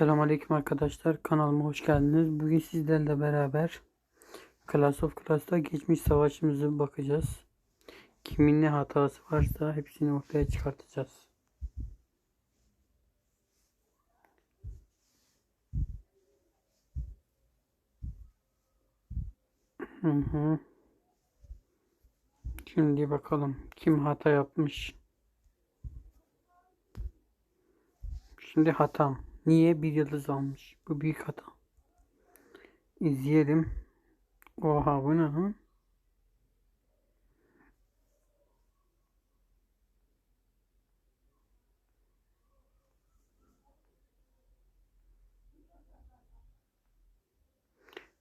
Selamünaleyküm arkadaşlar. Kanalıma hoş geldiniz. Bugün sizlerle beraber Clash of Clans'ta geçmiş savaşımızı bakacağız. Kimin ne hatası varsa hepsini ortaya çıkartacağız. Şimdi bakalım kim hata yapmış. Şimdi hatam. Niye bir yıldız almış? Bu büyük hata. İzleyelim. Oha bu ne lan?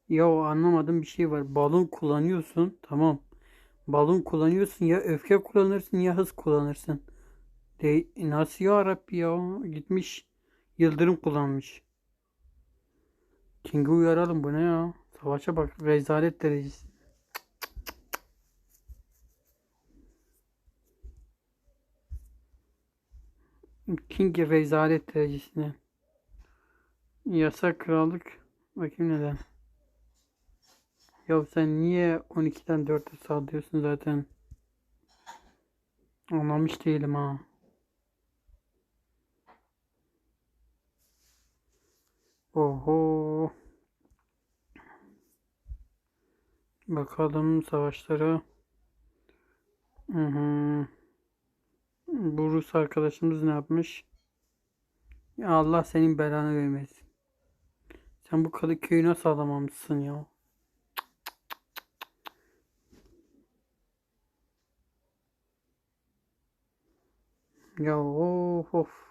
Ya anlamadım bir şey var. Balon kullanıyorsun. Tamam. Balon kullanıyorsun ya öfke kullanırsın ya hız kullanırsın. De nasıl ya Rabbi ya? Gitmiş yıldırım kullanmış. King'i uyaralım bu ne ya? Savaşa bak rezalet derecesi. King rezalet derecesine. Yasak krallık. Bakayım neden. Ya sen niye 12'den 4'e sallıyorsun zaten? Anlamış değilim ha. Oho. Bakalım savaşlara. Hı hı. Bu Rus arkadaşımız ne yapmış? Ya Allah senin belanı vermesin. Sen bu Kadıköy'ü nasıl alamamışsın ya? Ya of of.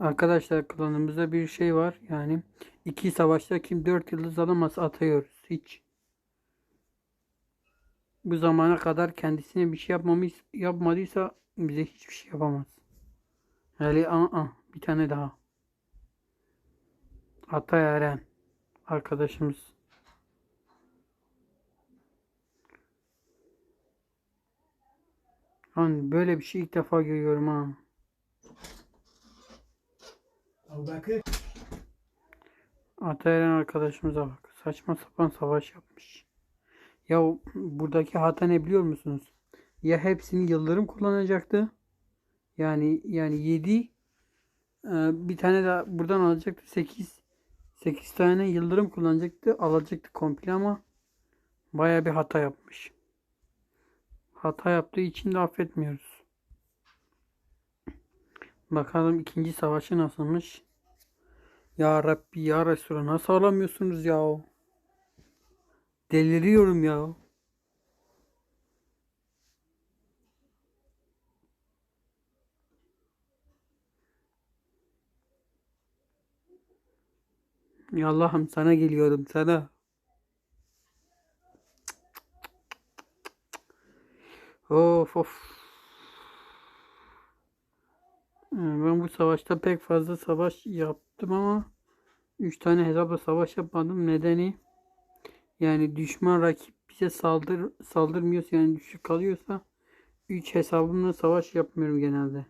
Arkadaşlar klanımızda bir şey var. Yani iki savaşta kim dört yıldız alamaz atıyoruz. Hiç. Bu zamana kadar kendisine bir şey yapmamış, yapmadıysa bize hiçbir şey yapamaz. Hele aa, bir tane daha. Atay Eren arkadaşımız. Hani böyle bir şey ilk defa görüyorum ha. Abubakır. Ataeren arkadaşımıza bak. Saçma sapan savaş yapmış. Ya buradaki hata ne biliyor musunuz? Ya hepsini yıldırım kullanacaktı. Yani yani 7 bir tane daha buradan alacaktı. 8 8 tane yıldırım kullanacaktı. Alacaktı komple ama baya bir hata yapmış. Hata yaptığı için de affetmiyoruz. Bakalım ikinci savaşı nasılmış? Ya Rabbi ya Resulallah nasıl alamıyorsunuz ya? Deliriyorum ya. Ya Allah'ım sana geliyorum sana. Of of. Ben bu savaşta pek fazla savaş yaptım ama 3 tane hesapla savaş yapmadım. Nedeni yani düşman rakip bize saldır saldırmıyorsa yani düşük kalıyorsa 3 hesabımla savaş yapmıyorum genelde.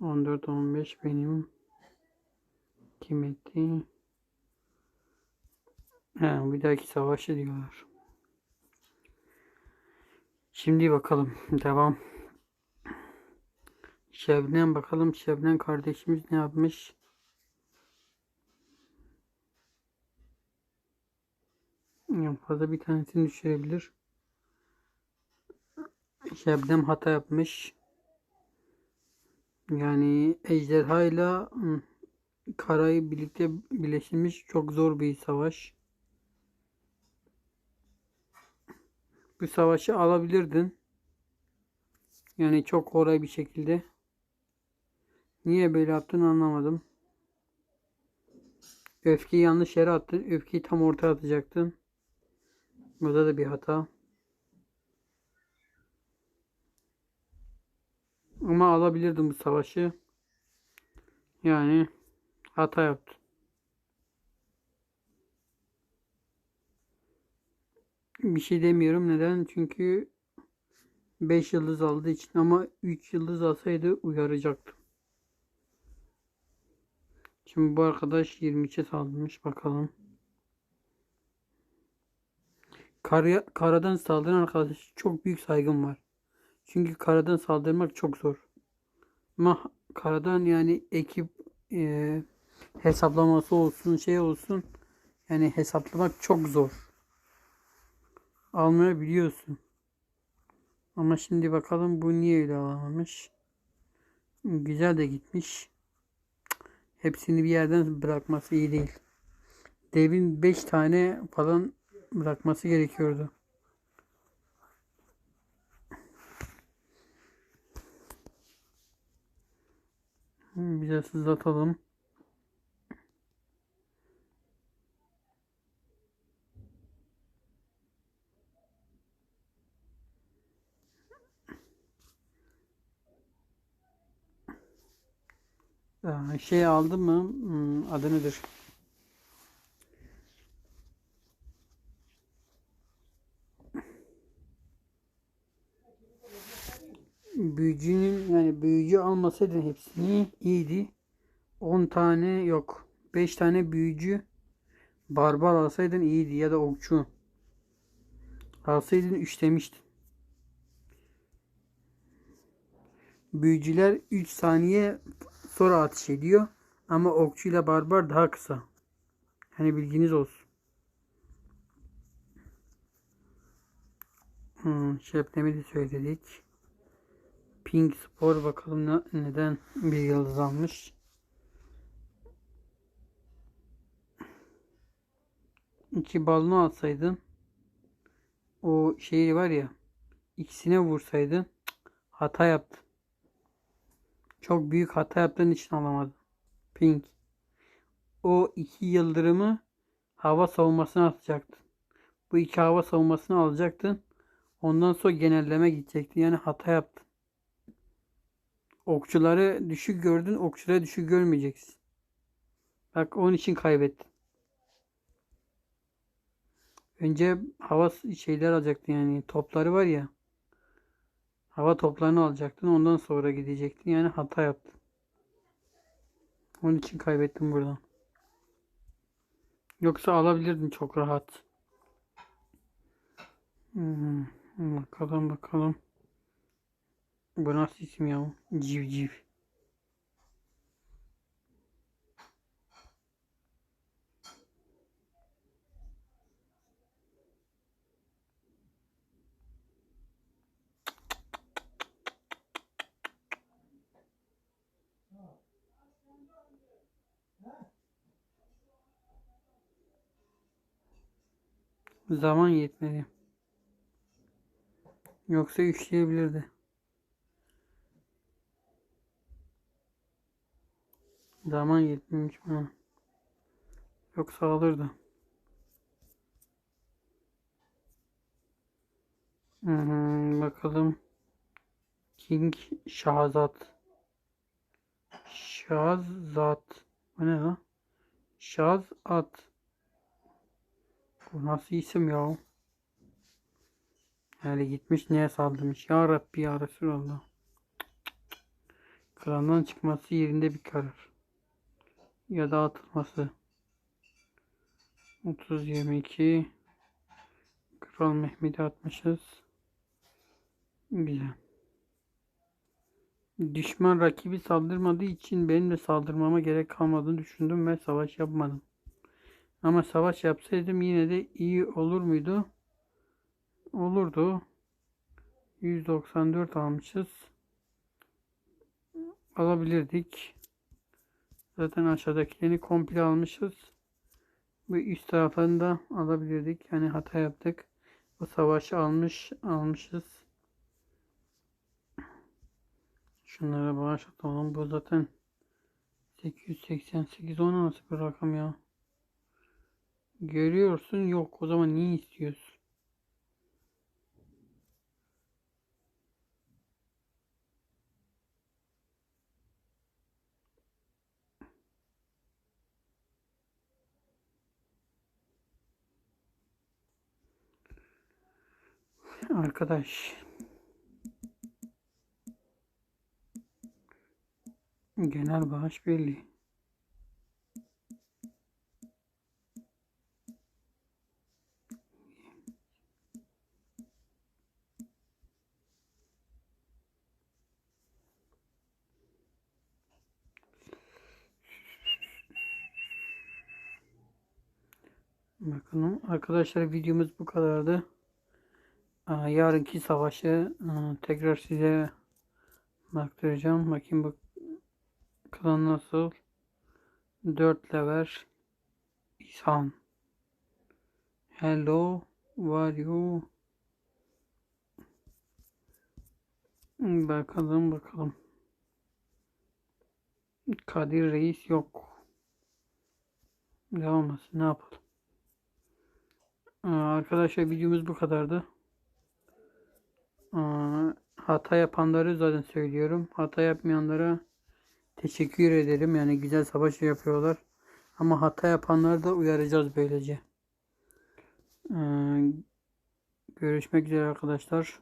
14 15 benim kıymeti. He, bir dahaki savaşı diyorlar. Şimdi bakalım. Devam. Şebnem bakalım. Şebnem kardeşimiz ne yapmış? En fazla bir tanesini düşürebilir. Şebnem hata yapmış. Yani ejderha ile karayı birlikte birleşmiş çok zor bir savaş. Bu savaşı alabilirdin. Yani çok kolay bir şekilde. Niye böyle yaptın anlamadım. Öfkeyi yanlış yere attın. Öfkeyi tam ortaya atacaktın. Burada da bir hata. Ama alabilirdim bu savaşı. Yani hata yaptın. Bir şey demiyorum. Neden? Çünkü 5 yıldız aldığı için ama 3 yıldız alsaydı uyaracaktım. Şimdi bu arkadaş 23'e saldırmış bakalım. Karaya, karadan saldıran arkadaş çok büyük saygım var. Çünkü karadan saldırmak çok zor. Ama karadan yani ekip e, hesaplaması olsun şey olsun yani hesaplamak çok zor. Almayabiliyorsun. Ama şimdi bakalım bu niye öyle alamamış. Güzel de gitmiş. Hepsini bir yerden bırakması iyi değil. Devin 5 tane falan bırakması gerekiyordu. Biraz hızlatalım. Şey aldı mı? Hmm, adı nedir? Büyücünün yani büyücü almasaydın hepsini iyiydi. 10 tane yok. 5 tane büyücü barbar alsaydın iyiydi ya da okçu. Alsaydın üçlemiştin. Büyücüler 3 saniye sonra ateş ediyor. Ama okçuyla barbar daha kısa. Hani bilginiz olsun. Hmm, şeplemi de söyledik. Pink Spor bakalım ne- neden bir yıldız almış. İki balonu alsaydın o şeyi var ya ikisine vursaydın hata yaptın. Çok büyük hata yaptığın için alamadın. Pink. O iki yıldırımı hava savunmasına atacaktın. Bu iki hava savunmasını alacaktın. Ondan sonra genelleme gidecektin. Yani hata yaptın. Okçuları düşük gördün. Okçuları düşük görmeyeceksin. Bak onun için kaybettin. Önce hava şeyler alacaktın yani topları var ya. Hava toplarını alacaktın. Ondan sonra gidecektin. Yani hata yaptın. Onun için kaybettim buradan. Yoksa alabilirdin çok rahat. Hmm, bakalım bakalım. Bu nasıl isim ya? Civciv. Zaman yetmedi. Yoksa üçleyebilirdi. Zaman yetmemiş bana. Yoksa alırdı. Hmm, bakalım. King Şahzat. Şahzat. Bu ne lan? Şahzat. Bu nasıl isim ya? Yani gitmiş neye saldırmış? Ya Rabbi ya Resulallah. Kraldan çıkması yerinde bir karar. Ya da atılması. 30 22 Kral Mehmet'i atmışız. Güzel. Düşman rakibi saldırmadığı için benim de saldırmama gerek kalmadığını düşündüm ve savaş yapmadım. Ama savaş yapsaydım yine de iyi olur muydu? Olurdu. 194 almışız. Alabilirdik. Zaten aşağıdakilerini komple almışız. Bu üst taraflarını da alabilirdik. Yani hata yaptık. Bu savaşı almış almışız. Şunlara bağışlatalım. Bu zaten 888 o nasıl bir rakam ya? Görüyorsun yok. O zaman niye istiyorsun? Arkadaş Genel bağış belli. Bakalım arkadaşlar videomuz bu kadardı. Aa, Yarınki savaşı aa, tekrar size baktıracağım. Bakayım bak nasıl. 4 level İshan. Hello, where you? Bakalım bakalım. Kadir Reis yok. Devam etsin. Ne yapalım? Aa, Arkadaşlar videomuz bu kadardı. Aa, Hata yapanları zaten söylüyorum. Hata yapmayanlara teşekkür ederim. Yani güzel savaş yapıyorlar. Ama hata yapanları da uyaracağız böylece. Ee, görüşmek üzere arkadaşlar.